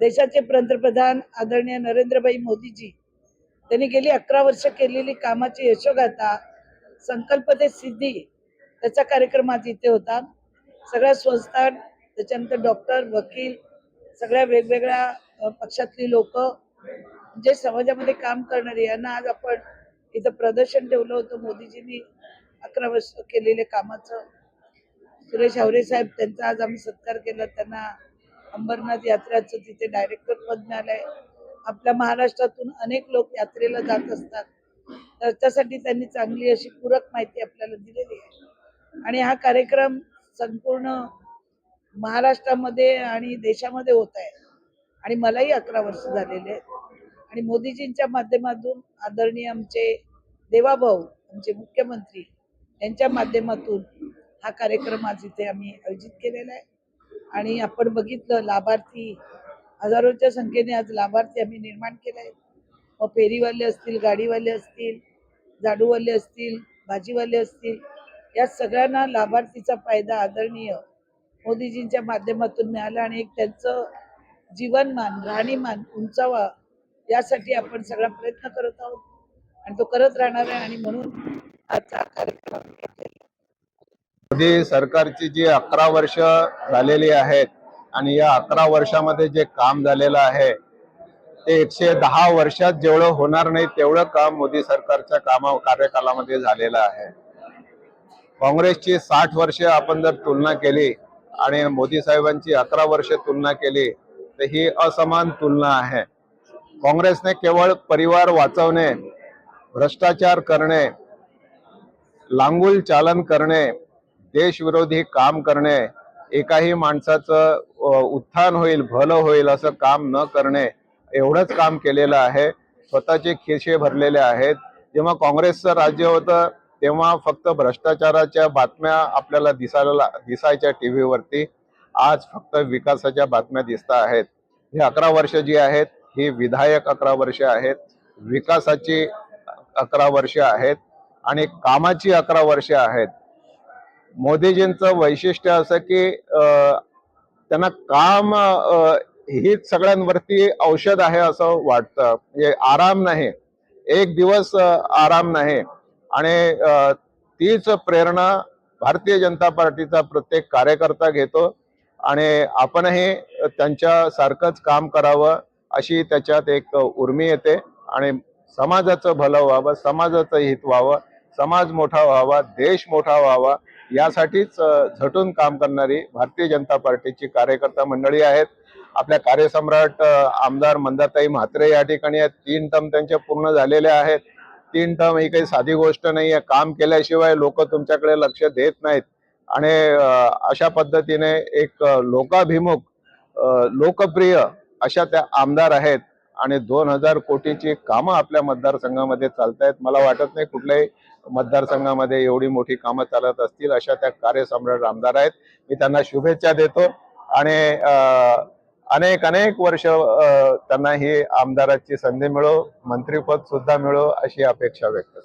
देशाचे पंतप्रधान आदरणीय नरेंद्रभाई मोदीजी त्यांनी गेली अकरा वर्ष केलेली कामाची यशोगाथा संकल्प ते सिद्धी त्याचा कार्यक्रम आज इथे होता. सगळ्या संस्था त्याच्यानंतर डॉक्टर वकील सगळ्या वेगवेगळ्या पक्षातली लोक जे समाजामध्ये काम करणारे यांना आज आपण इथं प्रदर्शन ठेवलं होतं. मोदीजींनी अकरा वर्ष केलेल्या कामाचं. सुरेश आवरे साहेब त्यांचा आज आम्ही सत्कार केला. त्यांना अंबरनाथ यात्रेचं तिथे डायरेक्टर पद मिळालंय आपल्या महाराष्ट्रातून अनेक लोक यात्रेला जात असतात. त्याच्यासाठी त्यांनी चांगली अशी पूरक माहिती आपल्याला दिलेली आहे. आणि हा कार्यक्रम संपूर्ण महाराष्ट्रामध्ये आणि देशामध्ये होत आहे. आणि मलाही अकरा वर्ष झालेले आहेत. आणि मोदीजींच्या माध्यमातून आदरणीय आमचे देवाभाऊ आमचे मुख्यमंत्री यांच्या माध्यमातून हा कार्यक्रम आज इथे आम्ही आयोजित केलेला आहे. आणि आपण बघितलं लाभार्थी हजारोच्या संख्येने आज लाभार्थी आम्ही निर्माण केले आहेत. मग फेरीवाले असतील गाडीवाले असतील झाडूवाले असतील भाजीवाले असतील या सगळ्यांना लाभार्थीचा फायदा आदरणीय मोदीजींच्या माध्यमातून मिळाला आणि एक त्यांचं जीवनमान राहणीमान उंचावा यासाठी आपण सगळा प्रयत्न करत आहोत. आणि तो करत राहणार आहे आणि म्हणून आजचा कार्यक्रम मोदी सरकारची जी अकरा वर्ष झालेली आहेत आणि या अकरा वर्षामध्ये जे काम झालेलं आहे ते एकशे दहा वर्षात जेवढं होणार नाही तेवढं काम मोदी सरकारच्या कामा कार्यकालामध्ये झालेलं आहे. काँग्रेसची साठ वर्ष आपण जर तुलना केली आणि मोदी साहेबांची अकरा वर्ष तुलना केली तर ही असमान तुलना आहे. काँग्रेसने केवळ परिवार वाचवणे भ्रष्टाचार करणे लांगुल चालन करणे देशविरोधी काम करणे एकाही माणसाचं उत्थान होईल भलं होईल असं काम न करणे एवढंच काम केलेलं आहे. स्वतःचे खिसे भरलेले आहेत. जेव्हा काँग्रेसचं राज्य होतं तेव्हा फक्त भ्रष्टाचाराच्या बातम्या आपल्याला दिसायला ला- दिसायच्या टी व्हीवरती आज फक्त विकासाच्या बातम्या दिसत आहेत. ही अकरा वर्ष जी आहेत ही विधायक अकरा वर्ष आहेत विकासाची अकरा वर्ष आहेत आणि कामाची अकरा वर्ष आहेत. मोदीजींचं वैशिष्ट्य असं की त्यांना काम ही हीच सगळ्यांवरती औषध आहे असं वाटतं. म्हणजे आराम नाही. एक दिवस आराम नाही. आणि तीच प्रेरणा भारतीय जनता पार्टीचा प्रत्येक कार्यकर्ता घेतो. आणि आपणही त्यांच्यासारखंच काम करावं अशी त्याच्यात एक उर्मी येते. आणि समाजाचं भलं व्हावं समाजाचं हित व्हावं समाज मोठा व्हावा देश मोठा व्हावा यासाठीच झटून काम करणारी भारतीय जनता पार्टीची कार्यकर्ता मंडळी आहेत. आपल्या कार्यसम्राट आमदार मंदाताई म्हात्रे या ठिकाणी आहेत. तीन टर्म त्यांच्या पूर्ण झालेले आहेत. तीन टर्म ही काही साधी गोष्ट नाही आहे. काम केल्याशिवाय लोक तुमच्याकडे लक्ष देत नाहीत. आणि अशा पद्धतीने एक लोकाभिमुख लोकप्रिय अशा त्या आमदार आहेत. आणि दोन हजार कोटीची कामं आपल्या मतदारसंघामध्ये चालत आहेत मला वाटत नाही कुठल्याही मतदारसंघामध्ये एवढी मोठी कामं चालत असतील अशा त्या कार्यसम्राट आमदार आहेत. मी त्यांना शुभेच्छा देतो आणि अनेक अनेक वर्ष त्यांना ही आमदाराची संधी मिळो मंत्रीपद सुद्धा मिळो अशी अपेक्षा व्यक्त